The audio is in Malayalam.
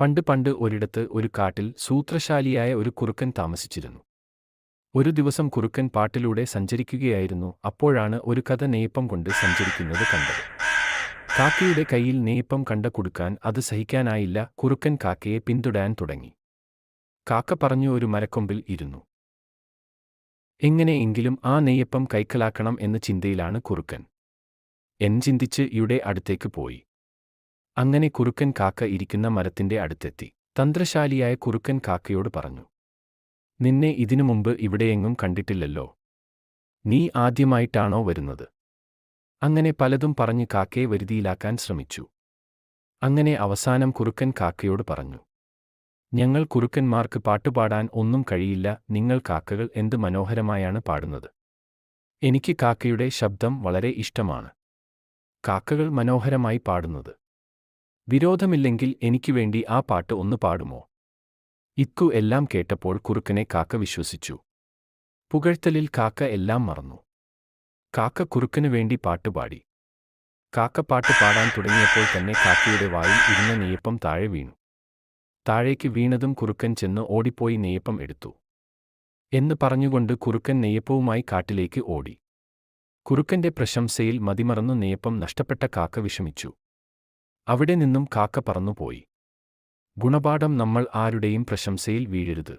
പണ്ട് പണ്ട് ഒരിടത്ത് ഒരു കാട്ടിൽ സൂത്രശാലിയായ ഒരു കുറുക്കൻ താമസിച്ചിരുന്നു. ഒരു ദിവസം കുറുക്കൻ പാട്ടിലൂടെ സഞ്ചരിക്കുകയായിരുന്നു. അപ്പോഴാണ് ഒരു കഥ നെയ്പ്പം കൊണ്ട് സഞ്ചരിക്കുന്നത് കണ്ടത്. കാക്കയുടെ കയ്യിൽ നെയ്പ്പം കണ്ട കുടുക്കാൻ അത് സഹിക്കാനായില്ല. കുറുക്കൻ കാക്കയെ പിന്തുടാൻ തുടങ്ങി. കാക്ക പറഞ്ഞു ഒരു മരക്കൊമ്പിൽ ഇരുന്നു. എങ്ങനെയെങ്കിലും ആ നെയ്യപ്പം കൈക്കലാക്കണം എന്ന ചിന്തയിലാണ് കുറുക്കൻ. എൻ ചിന്തിച്ച് ഇവിടെ അടുത്തേക്ക് പോയി. അങ്ങനെ കുറുക്കൻ കാക്ക ഇരിക്കുന്ന മരത്തിന്റെ അടുത്തെത്തി. തന്ത്രശാലിയായ കുറുക്കൻ കാക്കയോട് പറഞ്ഞു നിന്നെ ഇതിനു മുമ്പ് ഇവിടെയെങ്ങും കണ്ടിട്ടില്ലല്ലോ. നീ ആദ്യമായിട്ടാണോ വരുന്നത്? അങ്ങനെ പലതും പറഞ്ഞ് കാക്കയെ വരുതിയിലാക്കാൻ ശ്രമിച്ചു. അങ്ങനെ അവസാനം കുറുക്കൻ കാക്കയോട് പറഞ്ഞു ഞങ്ങൾ കുറുക്കന്മാർക്ക് പാട്ടുപാടാൻ ഒന്നും കഴിയില്ല. നിങ്ങൾ കാക്കകൾ എന്ത് മനോഹരമായാണ് പാടുന്നത്. എനിക്ക് കാക്കയുടെ ശബ്ദം വളരെ ഇഷ്ടമാണ്. കാക്കകൾ മനോഹരമായി പാടുന്നത്. വിരോധമില്ലെങ്കിൽ എനിക്ക് വേണ്ടി ആ പാട്ട് ഒന്ന് പാടുമോ? ഇക്കു എല്ലാം കേട്ടപ്പോൾ കുറുക്കനെ കാക്ക വിശ്വസിച്ചു. പുകഴ്ത്തലിൽ കാക്ക എല്ലാം മറന്നു. കാക്ക കുറുക്കനു വേണ്ടി പാട്ടുപാടി കാക്ക പാട്ട് പാടാൻ തുടങ്ങിയപ്പോൾ തന്നെ കാക്കയുടെ വായിൽ ഇരുന്ന നെയ്യപ്പം താഴെ വീണു. താഴേക്ക് വീണതും കുറുക്കൻ ചെന്ന് ഓടിപ്പോയി നെയ്യപ്പം എടുത്തു. എന്ന് പറഞ്ഞുകൊണ്ട് കുറുക്കൻ നെയ്യപ്പവുമായി കാട്ടിലേക്ക് ഓടി. കുറുക്കന്റെ പ്രശംസയിൽ മതിമറന്നു നെയ്യപ്പം നഷ്ടപ്പെട്ട കാക്ക വിഷമിച്ചു. അവിടെ നിന്നും കാക്ക പറന്നുപോയി. ഗുണപാഠം നമ്മൾ ആരുടെയും പ്രശംസയിൽ വീഴരുത്.